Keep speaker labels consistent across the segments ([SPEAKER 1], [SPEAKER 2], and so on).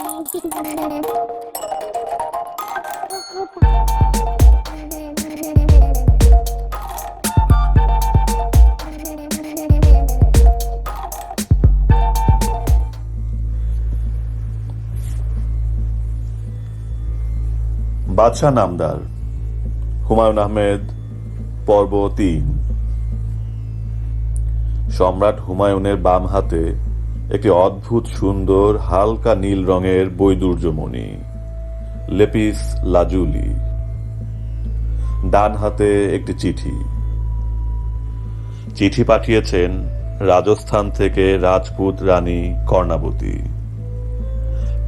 [SPEAKER 1] বাদশাহ নামদার হুমায়ুন আহমেদ পর্ব তিন। সম্রাট হুমায়ুনের বাম হাতে একটি অদ্ভুত, সুন্দর, হালকা নীল রঙের বৈদুর্যমণি, লেপিস লাজুলি। ডান হাতে একটি চিঠি। চিঠি পাঠিয়েছেন রাজস্থান থেকে রাজপুত রানী কর্ণাবতী।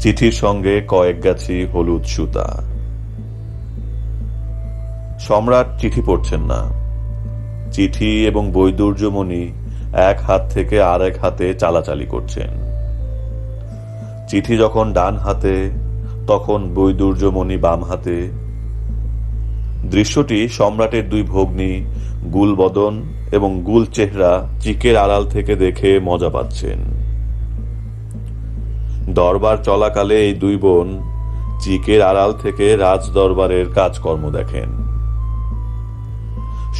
[SPEAKER 1] চিঠির সঙ্গে কয়েক গাছি হলুদ সুতা। সম্রাট চিঠি পড়ছেন না। চিঠি এবং বৈদুর্যমণি এক হাত থেকে আর এক হাতে চালাচালি করছেন। চিঠি যখন ডান হাতে, তখন বৈদুর্যমণি বাম হাতে। দৃশ্যটি সম্রাটের দুই ভগ্নী গুলবদন এবং গুল চেহারা চিকের আড়াল থেকে দেখে মজা পাচ্ছেন। দরবার চলাকালে এই দুই বোন চিকের আড়াল থেকে রাজ দরবারের কাজকর্ম দেখেন।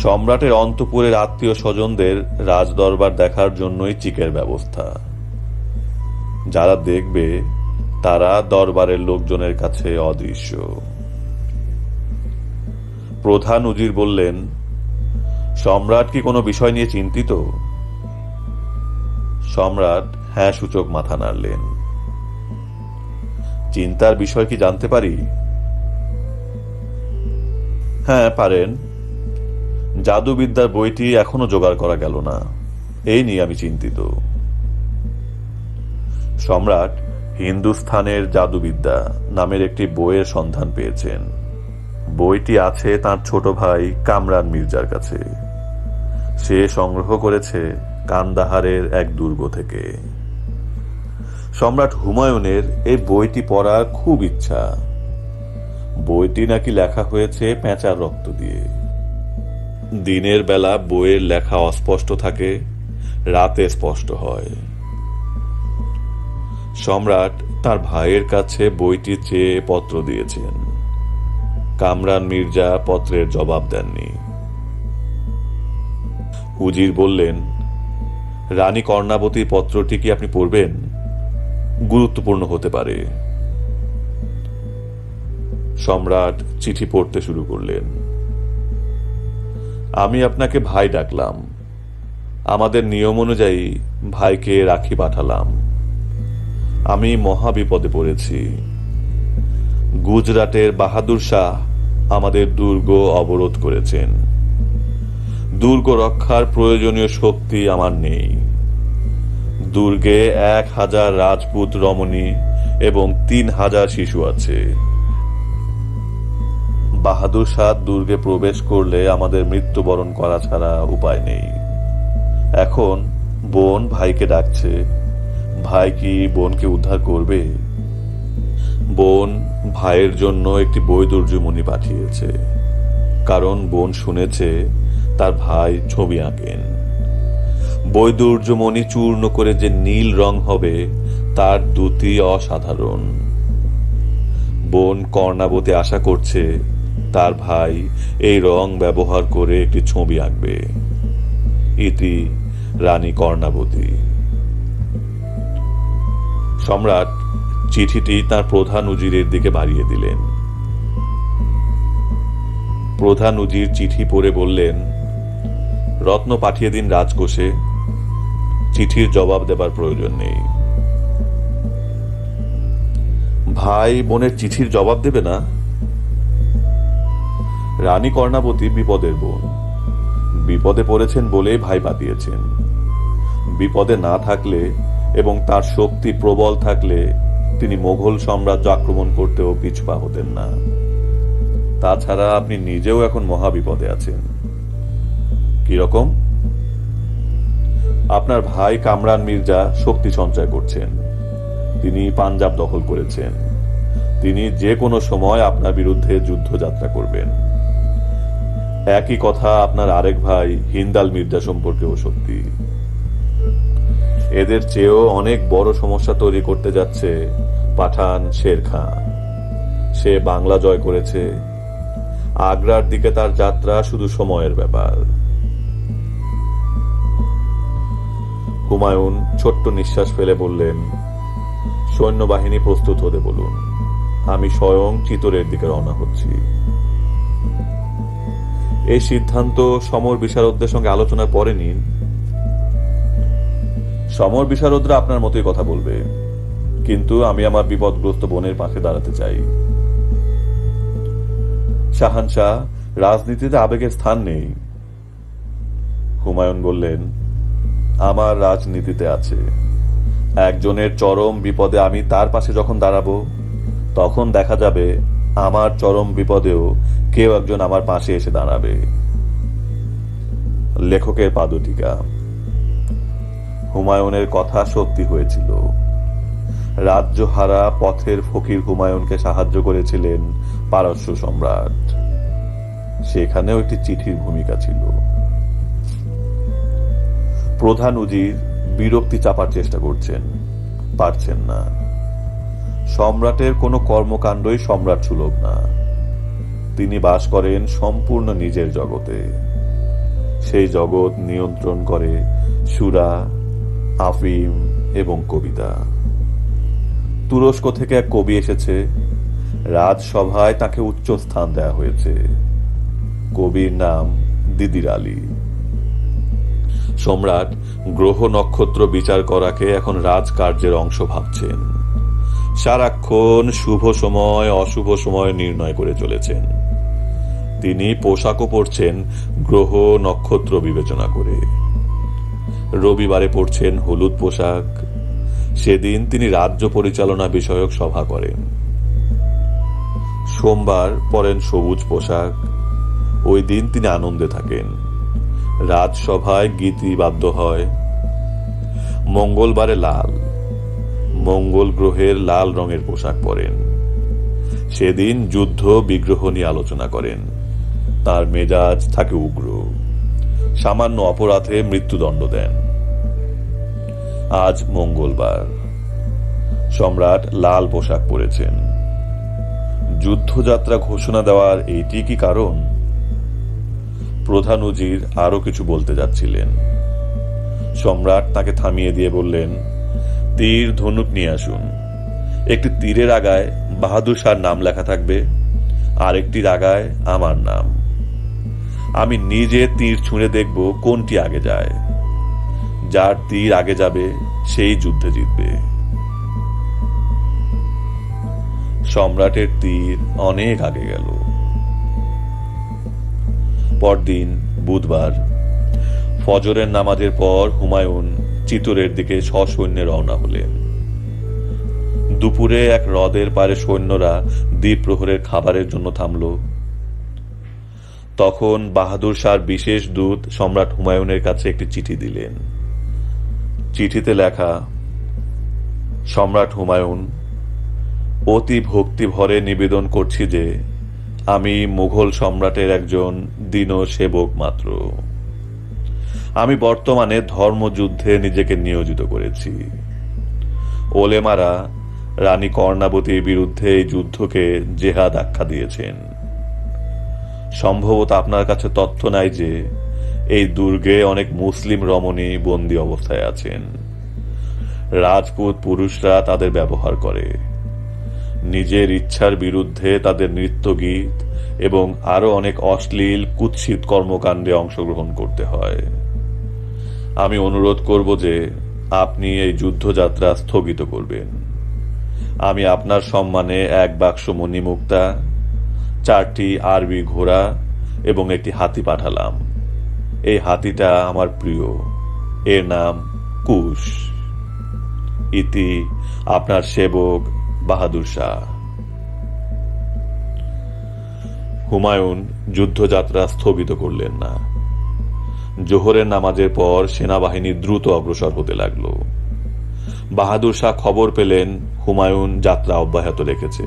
[SPEAKER 1] সম্রাটের অন্তপুরের আত্মীয় স্বজনদের রাজদরবার দেখার জন্যই চিকের ব্যবস্থা। যারা দেখবে, তারা দরবারের লোকজনের কাছে অদৃশ্য। প্রধান উজির বললেন, সম্রাট কি কোনো বিষয় নিয়ে চিন্তিত? সম্রাট হ্যাঁ সূচক মাথা নাড়লেন। চিন্তার বিষয় কি জানতে পারি? হ্যাঁ পারেন। জাদুবিদ্যার বইটি এখনও জোগাড় করা গেল না। এই নিয়ে আমি চিন্তিত। সম্রাট হিন্দুস্থানের জাদুবিদ্যা নামের একটি বইয়ের সন্ধান পেয়েছেন। বইটি আছে তার ছোট ভাই কামরান মির্জার কাছে। সে সংগ্রহ করেছে কান্দাহারের এক দুর্গ থেকে। সম্রাট হুমায়ুনের এই বইটি পড়ার খুব ইচ্ছা। বইটি নাকি লেখা হয়েছে পেঁচার রক্ত দিয়ে। দিনের বেলা বইয়ের লেখা অস্পষ্ট থাকে, রাতে স্পষ্ট হয়। সম্রাট তার ভাইয়ের কাছে বইটি চেয়ে পত্র দিয়েছেন। কামরান মির্জা পত্রের জবাব দেননি। উজির বললেন, রানী কর্ণাবতীর পত্রটি কি আপনি পড়বেন? গুরুত্বপূর্ণ হতে পারে। সম্রাট চিঠি পড়তে শুরু করলেন। আমি আপনাকে ভাই ডাকলাম। আমাদের নিয়ম অনুযায়ী ভাইকে রাখি পাঠালাম। আমি মহা বিপদে পড়েছি। গুজরাটের বাহাদুর শাহ আমাদের দুর্গ অবরোধ করেছেন। দুর্গ রক্ষার প্রয়োজনীয় শক্তি আমার নেই। দুর্গে এক হাজার রাজপুত রমণী এবং তিন হাজার শিশু আছে। বাহাদুর শাহ দুর্গে প্রবেশ করলে আমাদের মৃত্যুবরণ করা ছাড়া উপায় নেই। এখন বোন ভাইকে ডাকছে। ভাই কি বোনকে উদ্ধার করবে? বোন ভাইয়ের জন্য একটি বৈদুর্যমণি পাঠিয়েছে। কারণ বোন শুনেছে তার ভাই ছবি আঁকেন। বৈদুর্যমণি চূর্ণ করে যে নীল রং হবে, তার দুটি অসাধারণ। বোন কর্ণাবতী আশা করছে তার ভাই এই রং ব্যবহার করে একটি ছবি আঁকবে। ইতি রানী কর্ণাবতী। সম্রাট চিঠিটি তার প্রধান উজিরের দিকে বাড়িয়ে দিলেন। প্রধান উজির চিঠি পড়ে বললেন, রত্ন পাঠিয়ে দিন রাজকোষে। চিঠির জবাব দেবার প্রয়োজন নেই। ভাই বোনের চিঠির জবাব দেবে না? রানী কর্ণাবতী বিপদের বোন। বিপদে পড়েছেন বলেই ভাই পাঠিয়েছেন বিপদে না থাকলে এবং তার শক্তি প্রবল থাকলে তিনি মোগল সাম্রাজ্য আক্রমণ করতেও পিছপা হতেন না। তাছাড়া আপনি নিজেও এখন মহা বিপদে আছেন কীরকম আপনার ভাই কামরান মির্জা শক্তি সঞ্চয় করছেন। তিনি পাঞ্জাব দখল করেছেন। তিনি যে কোনো সময় আপনার বিরুদ্ধে যুদ্ধযাত্রা করবেন। একই কথা আপনার আরেক ভাই হিন্দাল মির্জা সম্পর্কেও সত্যি। এদের চেয়েও অনেক বড় সমস্যা তৈরি করতে যাচ্ছে পাঠান শের খাঁ সে বাংলা জয় করেছে। আগ্রার দিকে তার যাত্রা শুধু সময়ের ব্যাপার। হুমায়ুন ছোট্ট নিঃশ্বাস ফেলে বললেন, সৈন্যবাহিনী প্রস্তুত হতে বলুন। আমি স্বয়ং চিতরের দিকে রওনা হচ্ছি। এই সিদ্ধান্ত সমর বিশারদদের সঙ্গে আলোচনার পরে নিন। সমর বিশারদরা আপনার মতোই কথা বলবে। কিন্তু আমি আমার বিপদগ্রস্ত বোনের পাশে দাঁড়াতে চাই। শাহানশাহ রাজনীতিতে আবেগের স্থান নেই। হুমায়ুন বললেন, আমার রাজনীতিতে আছে। একজনের চরম বিপদে আমি তার পাশে যখন দাঁড়াবো, তখন দেখা যাবে আমার চরম বিপদেও কেউ একজন আমার পাশে এসে দাঁড়াবে। লেখকের পাদটিকা। হুমায়ুনের কথা সত্যি হয়েছিল। রাজ্যহারা পথের ফকির হুমায়ুনকে সাহায্য করেছিলেন পারস্য সম্রাট। সেখানেও একটি চিঠির ভূমিকা ছিল। প্রধান উজির বিরক্তি চাপার চেষ্টা করছেন। পারছেন না। সম্রাটের কোনো কর্মকাণ্ডই সম্রাট সুলভ না। তিনি বাস করেন সম্পূর্ণ নিজের জগতে। সেই জগৎ নিয়ন্ত্রণ করে সুরা, আফিম এবং কবিতা। তুরস্ক থেকে এক কবি এসেছে। রাজসভায় তাকে উচ্চ স্থান দেওয়া হয়েছে। কবির নাম দিদির আলী। সম্রাট গ্রহ নক্ষত্র বিচার করাকে এখন রাজকার্যের অংশ ভাবছেন। সারাক্ষণ শুভ সময়, অশুভ সময় নির্ণয় করে চলেছেন। তিনি পোশাকও পরছেন, গ্রহ, নক্ষত্র বিবেচনা করে। রবিবারে পরছেন হলুদ পোশাক। সেদিন তিনি রাজ্য পরিচালনা বিষয়ক সভা করেন। সোমবার পরেন সবুজ পোশাক। ওই দিন তিনি আনন্দে থাকেন। রাজসভায় গীতিবাদ্য হয়। মঙ্গলবারে লাল। মঙ্গল গ্রহের লাল রঙের পোশাক পরেন। সেদিন যুদ্ধ বিগ্রহ নিয়ে আলোচনা করেন। তার মেজাজ থাকে উগ্র। সামান্য অপরাধে মৃত্যুদণ্ড দেন। আজ মঙ্গলবার। সম্রাট লাল পোশাক পরেছেন। যুদ্ধযাত্রা ঘোষণা দেওয়ার এইটি কি কারণ? প্রধান উজির আরও কিছু বলতে যাচ্ছিলেন। সম্রাট তাকে থামিয়ে দিয়ে বললেন তীর ধনুক নিয়ে আসুন। একটি তীরের আগায় বাহাদুর শাহর নাম লেখা থাকবে আর একটির আগায় আমার নাম। আমি নিজে তীর ছুঁড়ে দেখব কোনটি আগে যায়। যার তীর আগে যাবে, সেই যুদ্ধে জিতবে। সম্রাটের তীর অনেক আগে গেল। পরদিন বুধবার ফজরের নামাজের পর হুমায়ুন চিতরের দিকে সসৈন্যে রওনা হলেন। দুপুরে এক হ্রদের পারে সৈন্যরা দ্বীপ প্রহরের খাবারের জন্য থামল। তখন বাহাদুর শাহর বিশেষ দূত সম্রাট হুমায়ুনের কাছে একটি চিঠি দিলেন। চিঠিতে লেখা, সম্রাট হুমায়ুন, অতি ভক্তি ভরে নিবেদন করছি যে, আমি মুঘল সম্রাটের একজন দীন সেবক মাত্র। আমি বর্তমানে ধর্মযুদ্ধে নিজেকে নিয়োজিত করেছি। ওলেমারা রানী কর্ণাবতীর বিরুদ্ধে এই যুদ্ধকে জেহাদ আখ্যা দিয়েছেন। সম্ভবত আপনার কাছে তথ্য নাই যে এই দুর্গে অনেক মুসলিম রমণী বন্দী অবস্থায় আছেন। রাজপুত পুরুষরা তাদের ব্যবহার করে। নিজের ইচ্ছার বিরুদ্ধে তাদের নৃত্য গীত এবং আরও অনেক অশ্লীল, কুৎসিত কর্মকাণ্ডে অংশগ্রহণ করতে হয়। আমি অনুরোধ করব যে আপনি এই যুদ্ধযাত্রা স্থগিত করবেন। আমি আপনার সম্মানে এক বাক্স মণিমুক্তা, চারটি আরবি ঘোড়া এবং একটি হাতি পাঠালাম। এই হাতিটা আমার প্রিয়। এর নাম কুশ। ইতি আপনার সেবক বাহাদুর শাহ। হুমায়ুন যুদ্ধযাত্রা স্থগিত করলেন না। জোহরের নামাজের পর সেনাবাহিনী দ্রুত অগ্রসর হতে লাগল। বাহাদুর শাহ খবর পেলেন, হুমায়ুন যাত্রা অব্যাহত রেখেছে।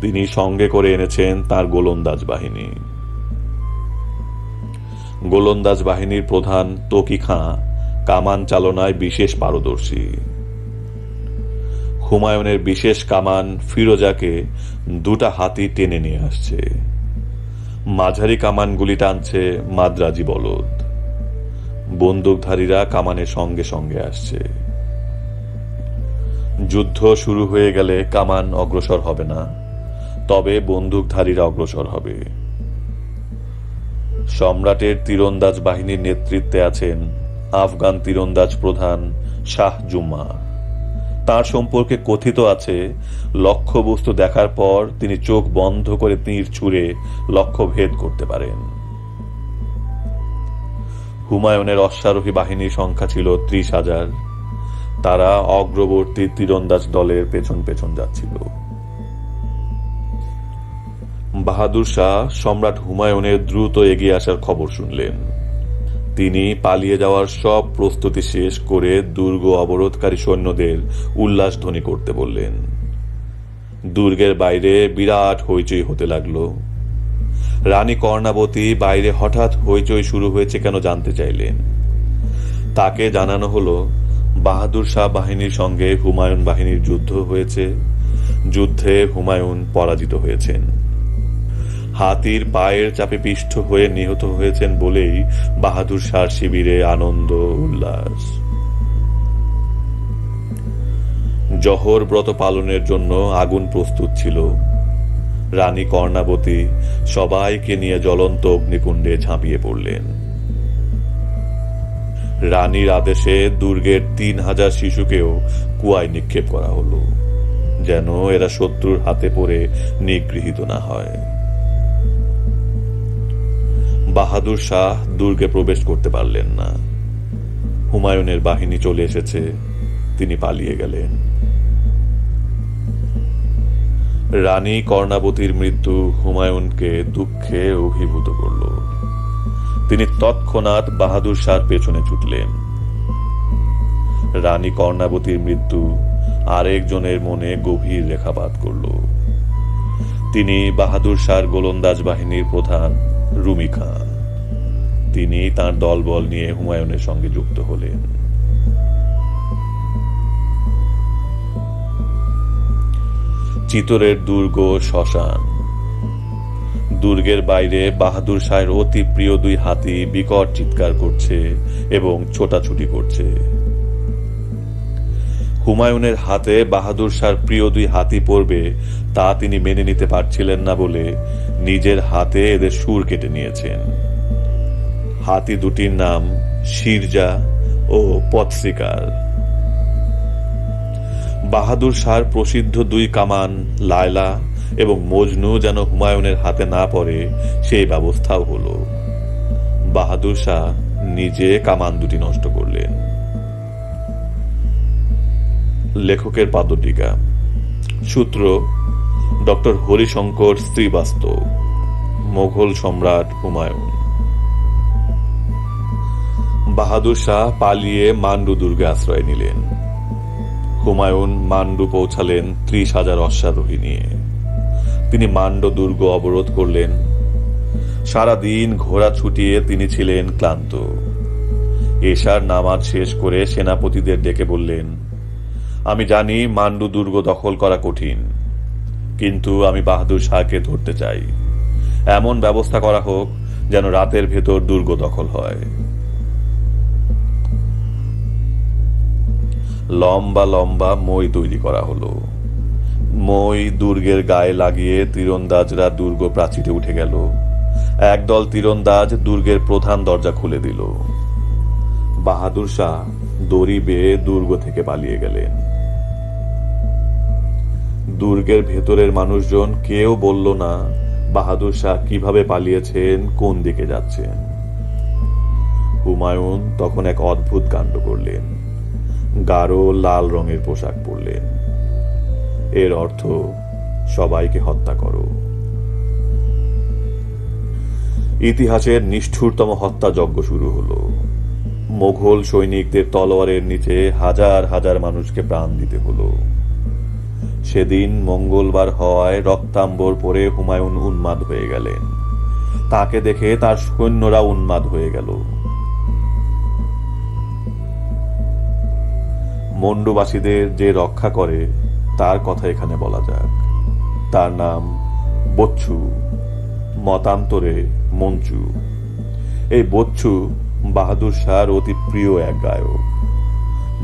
[SPEAKER 1] তিনি সঙ্গে করে এনেছেন তার গোলন্দাজ বাহিনী। গোলন্দাজ বাহিনীর প্রধান তকি খাঁ কামান চালনায় বিশেষ পারদর্শী। হুমায়ুনের বিশেষ কামান ফিরোজাকে দুটা হাতি টেনে নিয়ে আসছে। মাঝারি কামানগুলি টানছে মাদ্রাজি বলদ। বন্দুকধারীরা কামানের সঙ্গে সঙ্গে আসছে। যুদ্ধ শুরু হয়ে গেলে কামান অগ্রসর হবে না, তবে বন্দুকধারীরা অগ্রসর হবে। সম্রাটের তীরন্দাজ বাহিনীর নেতৃত্বে আছেন আফগান তীরন্দাজ প্রধান শাহ জুম্মা তার সম্পর্কে কথিত আছে, লক্ষ্যবস্তু দেখার পর তিনি চোখ বন্ধ করে তীর ছুঁড়ে লক্ষ্য ভেদ করতে পারেন। হুমায়ুনের অশ্বারোহী বাহিনীর সংখ্যা ছিল ত্রিশ হাজার। তারা অগ্রবর্তী তীরন্দাজ দলের পেছন পেছন যাচ্ছিল। বাহাদুর শাহ সম্রাট হুমায়ুনের দ্রুত এগিয়ে আসার খবর শুনলেন। তিনি পালিয়ে যাওয়ার সব প্রস্তুতি শেষ করে দুর্গ অবরোধকারী সৈন্যদের উল্লাসধ্বনি করতে বললেন। দুর্গের বাইরে বিরাট হইচই হতে লাগল। রানী কর্ণাবতী বাইরে হঠাৎ হইচই শুরু হয়েছে কেন জানতে চাইলেন। তাকে জানানো হলো, বাহাদুর শাহ বাহিনীর সঙ্গে হুমায়ুন বাহিনীর যুদ্ধ হয়েছে। যুদ্ধে হুমায়ুন পরাজিত হয়েছেন। হাতির পায়ের চাপে পিষ্ট হয়ে নিহত হয়েছেন বলেই বাহাদুর শাহ শিবিরে আনন্দ উল্লাস। জহর ব্রত পালনের জন্য আগুন প্রস্তুত ছিল। রানী কর্ণাবতী সবাইকে নিয়ে জ্বলন্ত অগ্নিকুণ্ডে ঝাঁপিয়ে পড়লেন। রানীর আদেশে দুর্গের তিন হাজার শিশুকেও কুয়ায় নিক্ষেপ করা হলো, যেন এরা শত্রুর হাতে পড়ে নিগৃহীত না হয়। বাহাদুর শাহ দুর্গে প্রবেশ করতে পারলেন না। হুমায়ুনের বাহিনী চলে এসেছে, তিনি পালিয়ে গেলেন। রানী কর্ণাবতীর মৃত্যু হুমায়ুনকে দুঃখে অভিভূত করল। তিনি তৎক্ষণাৎ বাহাদুর শাহর পেছনে ছুটলেন। রানী কর্ণাবতীর মৃত্যু আরেকজনের মনে গভীর রেখাপাত করল। তিনি বাহাদুর শাহর গোলন্দাজ বাহিনীর প্রধান রুমি খান। তিনি তার দলবল নিয়ে হুমায়ুনের সঙ্গে যুক্ত হলেন। চিতরের দুর্গ শ্মশান। দুর্গের বাইরে বাহাদুর শাহের অতি প্রিয় দুই হাতি বিকট চিৎকার করছে এবং ছোটাছুটি করছে। হুমায়ুনের হাতে বাহাদুর শাহর প্রিয় দুই হাতি পড়বে তা তিনি মেনে নিতে পারছিলেন না বলে নিজের হাতে এদের সুর কেটে নিয়েছেন। হাতি দুটির নাম শিরজা ও পথশিকার বাহাদুর শাহর প্রসিদ্ধ দুই কামান, লায়লা এবং মজনু যেন হুমায়ুনের হাতে না পড়ে, সেই ব্যবস্থাও হলো। বাহাদুর শাহ নিজে কামান দুটি নষ্ট করলেন। লেখকের পাদটিকা। সূত্র, ডক্টর হরিশঙ্কর শ্রীবাস্তব, মোঘল সম্রাট হুমায়ুন। বাহাদুর শাহ পালিয়ে মান্ডু দুর্গে আশ্রয় নিলেন। হুমায়ুন মান্ডু পৌঁছালেন ত্রিশ হাজার অশ্বারোহী নিয়ে। তিনি মান্ড দুর্গ অবরোধ করলেন। সারাদিন ঘোড়া ছুটিয়ে তিনি ছিলেন ক্লান্ত। এশার নামাজ শেষ করে সেনাপতিদের ডেকে বললেন, আমি জানি মান্ডু দুর্গ দখল করা কঠিন, কিন্তু আমি বাহাদুর শাহকে ধরতে চাই। এমন ব্যবস্থা করা হোক যেন রাতের ভেতর দুর্গ দখল হয়। লম্বা লম্বা মই তৈরি করা হলো। মই দুর্গের গায়ে লাগিয়ে তীরন্দাজরা দুর্গ প্রাচীরে উঠে গেল। একদল তীরন্দাজ দুর্গের প্রধান দরজা খুলে দিল। বাহাদুর শাহ দড়ি বেয়ে দুর্গ থেকে পালিয়ে গেলেন। দুর্গের ভেতরের মানুষজন কেউ বলল না, বাহাদুর শাহ কীভাবে পালিয়েছেন, কোন দিকে যাচ্ছেন। হুমায়ুন তখন এক অদ্ভুত কাণ্ড করলেন। গাঢ় লাল রঙের পোশাক পরলেন এর অর্থ, সবাইকে হত্যা করো। ইতিহাসের নিষ্ঠুরতম হত্যাযজ্ঞ শুরু হলো। মোঘল সৈনিকদের তলোয়ারের নিচে হাজার হাজার মানুষকে প্রাণ দিতে হলো। সেদিন মঙ্গলবার হওয়ায় রক্তাম্বর পরে হুমায়ুন উন্মাদ হয়ে গেলেন। তাকে দেখে তার সৈন্যরা উন্মাদ হয়ে গেল। মন্ডবাসীদের যে রক্ষা করে, তার কথা এখানে বলা যাক। তার নাম বচ্চু মতান্তরে মঞ্চু এই বচ্ছু বাহাদুর শাহর অতি প্রিয় এক গায়ক।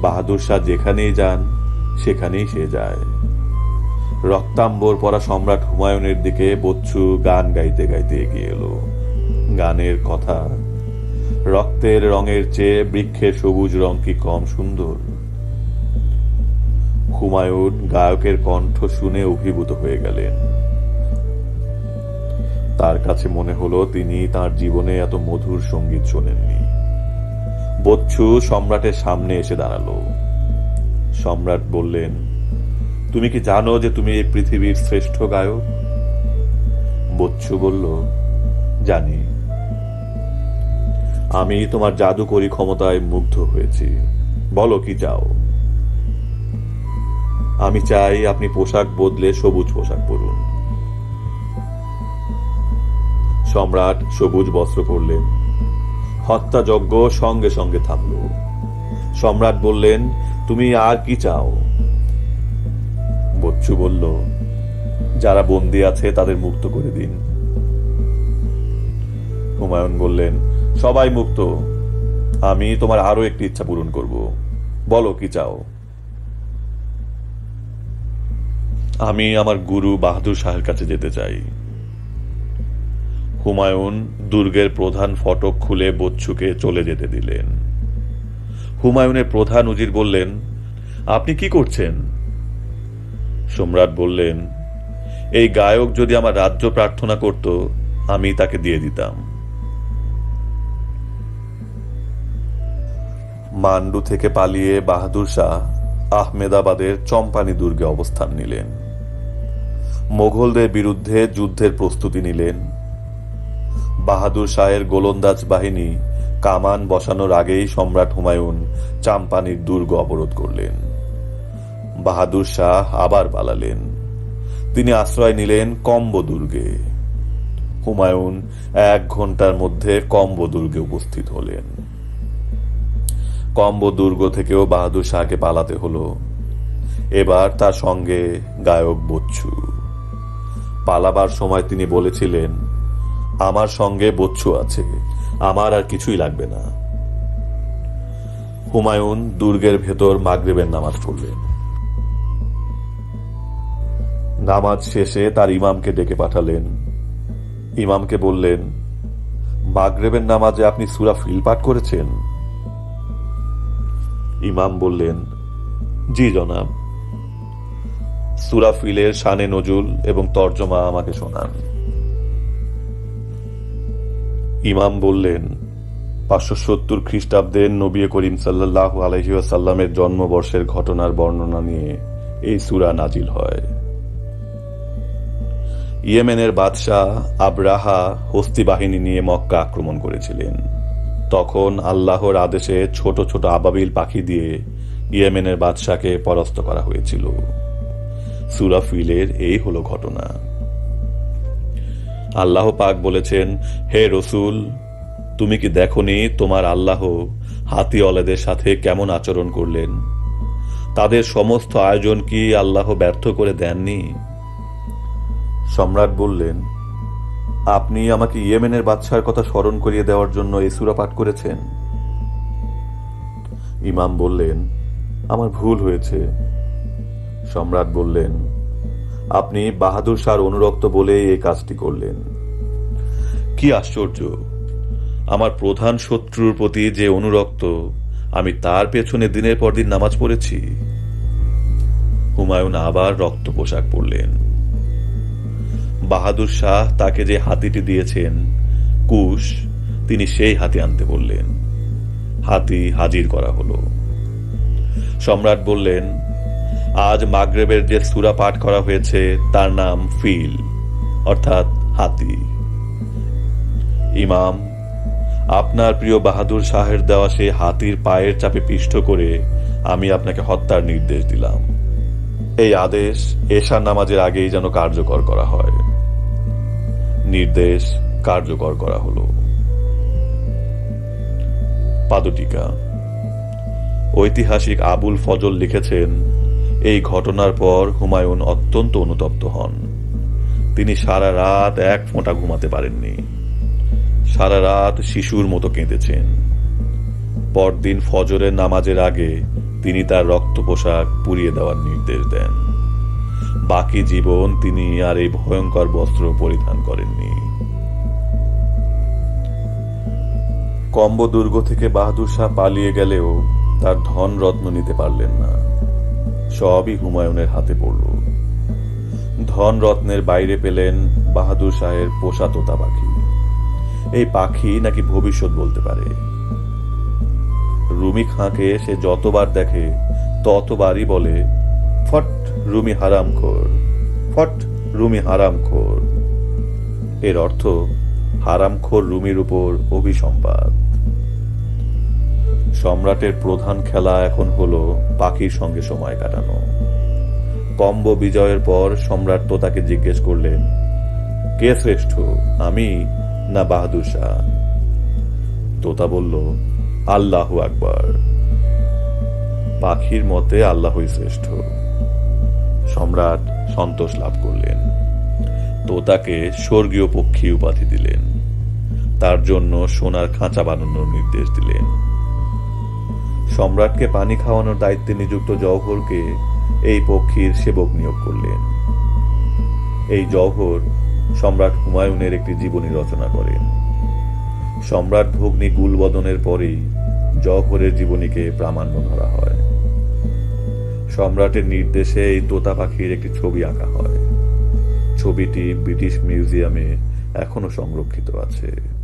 [SPEAKER 1] বাহাদুর শাহ যেখানেই যান, সেখানেই সে যায়। রক্তাম্বর পরা সম্রাট হুমায়ুনের দিকে বচ্ছু গান গাইতে গাইতে এগিয়ে এলো। গানের কথা, রক্তের রঙের চেয়ে বৃক্ষের সবুজ রং কি কম সুন্দর? হুমায়ুন গায়কের কণ্ঠ শুনে অভিভূত হয়ে গেলেন। তার কাছে মনে হলো তিনি তার জীবনে এত মধুর সংগীত শোনেননি। বচ্চু সম্রাটের সামনে এসে দাঁড়াল। সম্রাট বললেন, তুমি কি জানো যে তুমি এই পৃথিবীর শ্রেষ্ঠ গায়ক? বচ্চু বলল, জানি। আমি তোমার জাদুকরী ক্ষমতায় মুগ্ধ হয়েছি। বলো কি চাও? আমি চাই আপনি পোশাক বদলে সবুজ পোশাক পরুন। সম্রাট সবুজ বস্ত্র পরলেন। হত্যাযজ্ঞ সঙ্গে সঙ্গে থামল। সম্রাট বললেন, তুমি আর কি চাও? বচ্চু বলল, যারা বন্দি আছে তাদের মুক্ত করে দিন। হুমায়ুন বললেন, সবাই মুক্ত। আমি তোমার আরও একটি ইচ্ছা পূরণ করব। বলো কি চাও? আমি আমার গুরু বাহাদুর শাহের কাছে যেতে চাই। হুমায়ুন দুর্গের প্রধান ফটক খুলে বচ্চুকে চলে যেতে দিলেন। হুমায়ুনের প্রধান উজির বললেন, আপনি কি করছেন? সম্রাট বললেন, এই গায়ক যদি আমার রাজ্য প্রার্থনা করত, আমি তাকে দিয়ে দিতাম। মান্ডু থেকে পালিয়ে বাহাদুর শাহ আহমেদাবাদের চম্পানি দুর্গে অবস্থান নিলেন। মোগলদের বিরুদ্ধে যুদ্ধের প্রস্তুতি নিলেন। বাহাদুর শাহের গোলন্দাজ বাহিনী কামান বসানোর আগেই সম্রাট হুমায়ুন চাম্পানির দুর্গ অবরোধ করলেন। বাহাদুর শাহ আবার পালালেন। তিনি আশ্রয় নিলেন কম্ব দুর্গে হুমায়ুন এক ঘণ্টার মধ্যে কম্ব দুর্গে উপস্থিত হলেন। কম্ব দুর্গ থেকেও বাহাদুর শাহকে পালাতে হলো। এবার তার সঙ্গে গায়ক বচ্চু। পালাবার সময় তিনি বলেছিলেন, আমার সঙ্গে বচ্ছু আছে, আমার আর কিছুই লাগবে না। হুমায়ুন দুর্গের ভেতর মাগরেবের নামাজ পড়লেন। নামাজ শেষে তার ইমামকে ডেকে পাঠালেন। ইমামকে বললেন, মাগরেবের নামাজে আপনি সুরা ফিল পাঠ করেছেন? ইমাম বললেন, জি জনাব। সুরা ফিলের শানে নজুল এবং তর্জমা আমাকে শোনান। ইমাম বললেন, পাঁচশো সত্তর খ্রিস্টাব্দে নবী করিম সাল্লাহ আলহিউসাল্লামের জন্মবর্ষের ঘটনার বর্ণনা নিয়ে এই সুরা নাজিল হয়। ইয়েমেনের বাদশাহ আবরাহা হস্তি বাহিনী নিয়ে মক্কা আক্রমণ করেছিলেন। তখন আল্লাহর আদেশে ছোট ছোট আবাবিল পাখি দিয়ে ইয়েমেনের বাদশাকে পরাস্ত করা হয়েছিল। সুরাফিলের এই হলো ঘটনা। আল্লাহ পাক বলেছেন, হে রসুল, তুমি কি দেখনি তোমার আল্লাহ হাতি অলেদের সাথে কেমন আচরণ করলেন? তাদের সমস্ত আয়োজন কি আল্লাহ ব্যর্থ করে দেননি? সম্রাট বললেন, আপনি আমাকে ইয়েমেনের বাদশার কথা স্মরণ করিয়ে দেওয়ার জন্য এই সুরা পাঠ করেছেন? ইমাম বললেন, আমার ভুল হয়েছে। সম্রাট বললেন, আপনি বাহাদুর শাহর অনুরক্ত বলে এই কাজটি করলেন। কি আশ্চর্য! আমার প্রধান শত্রুর প্রতি যে অনুরক্ত, আমি তার পেছনে দিনের পর দিন নামাজ পড়েছি। হুমায়ুন আবার রক্ত পোশাক পরলেন। বাহাদুর শাহ তাকে যে হাতিটি দিয়েছেন, কুশ, তিনি সেই হাতি আনতে বললেন। হাতি হাজির করা হলো। সম্রাট বললেন আজ মাগরেবের যে সুরা পাঠ করা হয়েছে, তার নাম ফিল, অর্থাৎ হাতি। ইমাম, আপনার প্রিয় বাহাদুর শাহের দেওয়া সেই হাতির পায়ের চাপে পিষ্ট করে আমি আপনাকে হত্যার নির্দেশ দিলাম। এই আদেশ এশার নামাজের আগেই যেন কার্যকর করা হয়। নির্দেশ কার্যকর করা হলো। পাদটিকা। ঐতিহাসিক আবুল ফজল লিখেছেন এই ঘটনার পর হুমায়ুন অত্যন্ত অনুতপ্ত হন। তিনি সারা রাত এক ফোঁটা ঘুমাতে পারেননি। সারা রাত শিশুর মতো কেঁদেছেন। পরদিন ফজরের নামাজের আগে তিনি তার রক্ত পোশাক পুড়িয়ে দেওয়ার নির্দেশ দেন। বাকি জীবন তিনি আর এই ভয়ঙ্কর বস্ত্র পরিধান করেননি। কম্ব দুর্গ থেকে বাহাদুর শাহ পালিয়ে গেলেও তার ধন রত্ন নিতে পারলেন না। সবই হুমায়ুনের হাতে পড়ল। ধন রত্নের বাইরে পেলেন বাহাদুর শাহের পোষা তোতা পাখি। এই পাখি নাকি ভবিষ্যৎ বলতে পারে। রুমি খাঁকে সে যতবার দেখে, ততবারই বলে, ফট, রুমি হারামখোর, ফট, রুমি হারামখোর। এর অর্থ, হারামখোর রুমির উপর অভিসম্পাদ সম্রাটের প্রধান খেলা এখন হলো পাখির সঙ্গে সময় কাটানো। কম্ব বিজয়ের পর সম্রাট তো তাকে জিজ্ঞেস করলেন, কে শ্রেষ্ঠ, আমি না বাহাদুর শাহ? তোতা বলল, আল্লাহু আকবার। পাখির মতে আল্লাহই শ্রেষ্ঠ। সম্রাট সন্তোষ লাভ করলেন। তোতাকে স্বর্গীয় পক্ষী উপাধি দিলেন। তার জন্য সোনার খাঁচা বানানোর নির্দেশ দিলেন। সম্রাটকে পানি খাওয়ানোর দায়িত্বে নিযুক্ত জওহরকে এই পক্ষীর সেবক নিয়োগ করলেন। এই জওহর সম্রাট হুমায়ুনের একটি জীবনী রচনা করেন। সম্রাট ভগ্নী গুলবদনের পরেই জওহরের জীবনীকে প্রামাণ্য ধরা হয়। সম্রাটের নির্দেশে এই তোতা পাখির একটি ছবি আঁকা হয়। ছবিটি ব্রিটিশ মিউজিয়ামে এখনও সংরক্ষিত আছে।